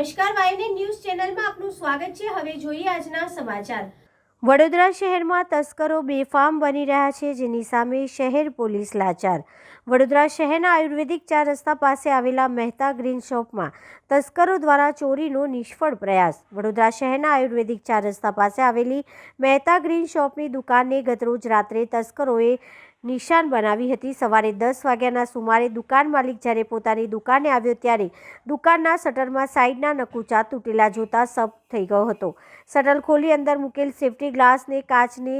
નમસ્કાર, વાયને ન્યૂઝ ચેનલમાં આપનું સ્વાગત છે. હવે જોઈએ આજના સમાચાર. વડોદરા શહેરમાં તસ્કરો બેફામ બની રહ્યા છે, જેની સામે શહેર પોલીસ લાચાર. વડોદરા શહેરના આયુર્વેદિક ચાર રસ્તા પાસે આવેલા મહેતા ગ્રીન શોપમાં તસ્કરો દ્વારા ચોરીનો નિષ્ફળ પ્રયાસ. વડોદરા શહેરના આયુર્વેદિક ચાર રસ્તા પાસે આવેલી મહેતા ગ્રીન શોપની દુકાનને ગતરોજ રાત્રે તસ્કરોએ નિશાન બનાવી હતી. સવારે દસ વાગ્યાના સુમારે દુકાન માલિક જ્યારે પોતાની દુકાને આવ્યો ત્યારે દુકાનના શટરમાં સાઈડના નકુચા તૂટેલા જોતા સપ થઈ ગયો હતો. શટર ખોલી અંદર મૂકેલ સેફ્ટી ગ્લાસને, કાચને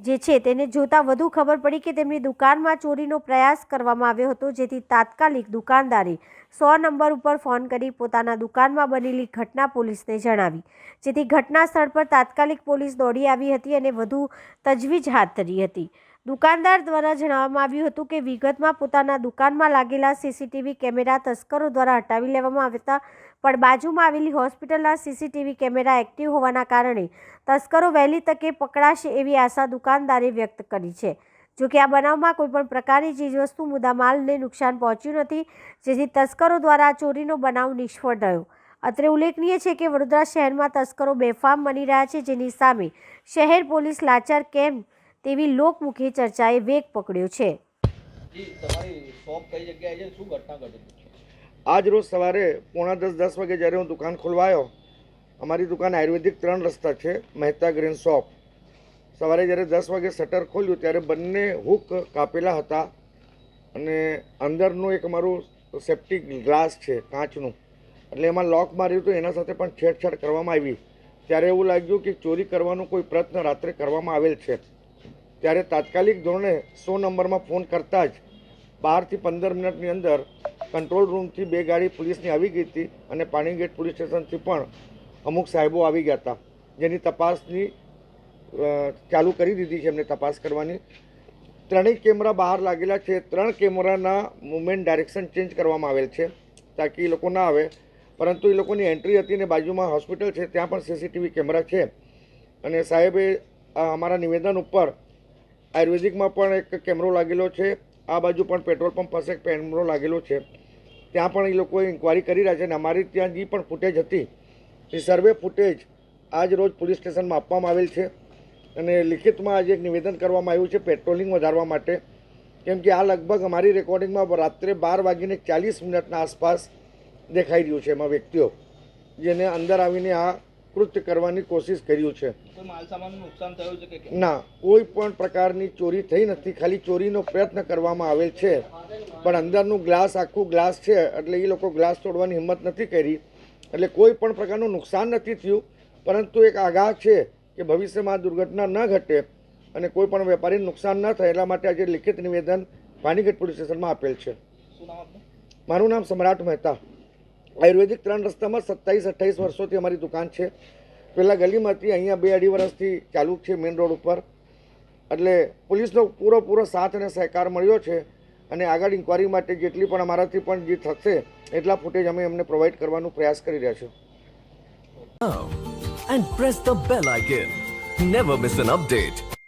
જે છે તેને જોતા વધુ ખબર પડી કે તેમની દુકાનમાં ચોરીનો પ્રયાસ કરવામાં આવ્યો હતો. જેથી તાત્કાલિક દુકાનદારે સો નંબર ઉપર ફોન કરી પોતાના દુકાનમાં બનેલી ઘટના પોલીસને જણાવી. જેથી ઘટના સ્થળ પર તાત્કાલિક પોલીસ દોડી આવી હતી અને વધુ તજવીજ હાથ ધરી હતી. દુકાનદાર દ્વારા જણાવવામાં આવ્યું હતું કે વિગતમાં પોતાના દુકાનમાં લાગેલા સીસીટીવી કેમેરા તસ્કરો દ્વારા હટાવી લેવામાં આવ્યા હતા પણ બાજુમાં આવેલી હોસ્પિટલના સીસીટીવી કેમેરા એક્ટિવ હોવાના કારણે તસ્કરો વહેલી તકે પકડાશે એવી આશા દુકાનદારે વ્યક્ત કરી છે. જોકે આ બનાવમાં કોઈપણ પ્રકારની ચીજવસ્તુ, મુદ્દામાલને નુકસાન પહોંચ્યું નથી, જેથી તસ્કરો દ્વારા ચોરીનો બનાવ નિષ્ફળ રહ્યો. અત્રે ઉલ્લેખનીય છે કે વડોદરા શહેરમાં તસ્કરો બેફામ બની રહ્યા છે, જેની સામે શહેર પોલીસ લાચાર કેમ તેવી લોકમુખી ચર્ચાએ વેગ પકડ્યો છે. શોપ કઈ જગ્યાએ શું ઘટના ઘટી આજ રોજ સવારે પોણા દસ દસ વાગે જ્યારે હું દુકાન ખોલવાયો અમારી દુકાન આયુર્વેદિક ત્રણ રસ્તા છે મહેતા ગ્રીન શોપ. સવારે જ્યારે દસ વાગે શટર ખોલ્યું ત્યારે બંને હુક કાપેલા હતા અને અંદરનું એક અમારું સેફ્ટી ગ્લાસ છે કાચનું. એટલે એમાં લોક માર્યું હતું એના સાથે પણ છેડછાડ કરવામાં આવી. ત્યારે એવું લાગ્યું કે ચોરી કરવાનો કોઈ પ્રયત્ન રાત્રે કરવામાં આવેલ છે. ત્યારે તાત્કાલિક ધોરણે સો નંબરમાં ફોન કરતાં જ બારથી પંદર મિનિટની અંદર કંટ્રોલ રૂમથી બે ગાડી પોલીસની આવી ગઈ હતી અને પાણીગેટ પોલીસ સ્ટેશનથી પણ અમુક સાહેબો આવી ગયા હતા. જેની તપાસની ચાલુ કરી દીધી છે એમને તપાસ કરવાની. ત્રણેય કેમેરા બહાર લાગેલા છે. ત્રણ કેમેરાના મુવમેન્ટ ડાયરેક્શન ચેન્જ કરવામાં આવેલ છે તાકી એ લોકો ના આવે. પરંતુ એ લોકોની એન્ટ્રી હતી ને બાજુમાં હોસ્પિટલ છે, ત્યાં પણ સીસીટીવી કેમેરા છે. અને સાહેબે અમારા નિવેદન ઉપર આયુર્વેદિકમાં પણ એક કેમેરો લાગેલો છે. આ બાજુ પણ પેટ્રોલ પંપ પાસે એક કેમેરો લાગેલો છે. ત્યાં પણ એ લોકોએ ઇન્કવાયરી કરી રહ્યા છે અને અમારી ત્યાં જે પણ ફૂટેજ હતી, એ સર્વે ફૂટેજ આજ રોજ પોલીસ સ્ટેશનમાં આપવામાં આવેલ છે. અને લિખિતમાં આજે એક નિવેદન કરવામાં આવ્યું છે પેટ્રોલિંગ વધારવા માટે. કેમ કે આ લગભગ અમારી રેકોર્ડિંગમાં રાત્રે બાર વાગીને ચાલીસ મિનિટના આસપાસ દેખાઈ રહ્યું છે એમાં વ્યક્તિઓ, જેને અંદર આવીને આ કૃત્ય કરવાની કોશિશ કર્યું છે. ના કોઈ પણ પ્રકારની ચોરી થઈ નથી. ખાલી ચોરીનો પ્રયત્ન કરવામાં આવેલ છે. પણ અંદરનું ગ્લાસ આખું ગ્લાસ છે એટલે એ લોકો ગ્લાસ તોડવાની હિંમત નથી કરી. એટલે કોઈ પણ પ્રકારનું નુકસાન નથી થયું. પરંતુ એક આગાહ છે કે ભવિષ્યમાં આ દુર્ઘટના ન ઘટે અને કોઈ પણ વેપારીને નુકસાન ન થાય એટલા માટે આજે લિખિત નિવેદન પાનીગઢ પોલીસ સ્ટેશનમાં આપેલ છે. મારું નામ સમ્રાટ મહેતા. આયુર્વેદિક ત્રણ રસ્તામાં સત્તાવીસ, અઠ્ઠાવીસ વર્ષોથી અમારી દુકાન છે પહેલાં ગલીમાં હતી અહીંયા બે અઢી વર્ષથી ચાલુ છે મેઇન રોડ ઉપર એટલે પોલીસનો પૂરો સાથ અને સહકાર મળ્યો છે અને આગળ ઇન્કવાયરી માટે જેટલી પણ અમારાથી પણ જે થશે, એટલા ફૂટેજ અમે એમને પ્રોવાઈડ કરવાનો પ્રયાસ કરી રહ્યા છીએ and press the bell icon. Never miss an update.